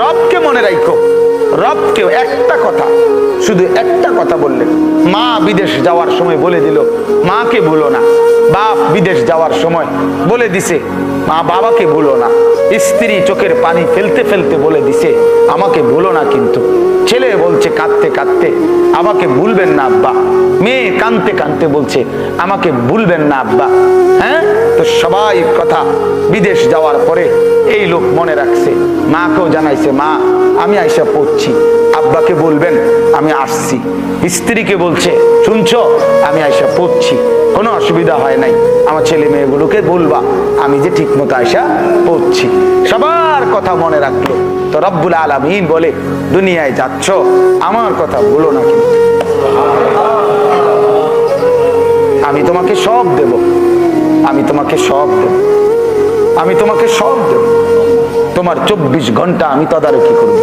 রবকে মনে রাখো রবকে একটা কথা, শুধু একটা কথা বললেন মা বিদেশ যাওয়ার সময় বলে দিল, মাকে ভুলো না। বাপ বিদেশ যাওয়ার সময় বলে দিছে, মা বাবাকে ভুলো না। স্ত্রী চোখের পানি ফেলতে ফেলতে বলে দিছে, আমাকে ভুলো না কিন্তু। ছেলে বলছে কাঁদতে কাঁদতে, আমাকে ভুলবেন না আব্বা। মেয়ে কাঁদতে কাঁদতে বলছে, আমাকে ভুলবেন না আব্বা। হ্যাঁ? তো সবাই কথা, বিদেশ যাওয়ার পরে এই লোক মনে রাখছে। মাকেও জানাইছে, মা, আমি আইসা পড়ছি। আব্বাকে বলবেন, আমি আসছি। স্ত্রীকে বলছে, শুনছো, আমি আইসা পড়ছি। কোনো অসুবিধা হয় নাই। আমার ছেলে মেয়েগুলোকে বলবা, আমি যে ঠিক মতো আইসা পড়ছি। সবার কথা মনে রাখল। তো রব্বুল আলমিন বলে, দুনিয়ায় যাচ্ছ, আমার কথা বলো না কিন্তু। আমি তোমাকে সব দেব। আমি তোমাকে সব দেব। আমি তোমাকে সব দেব। তোমার চব্বিশ ঘণ্টা আমি তদারকি করব।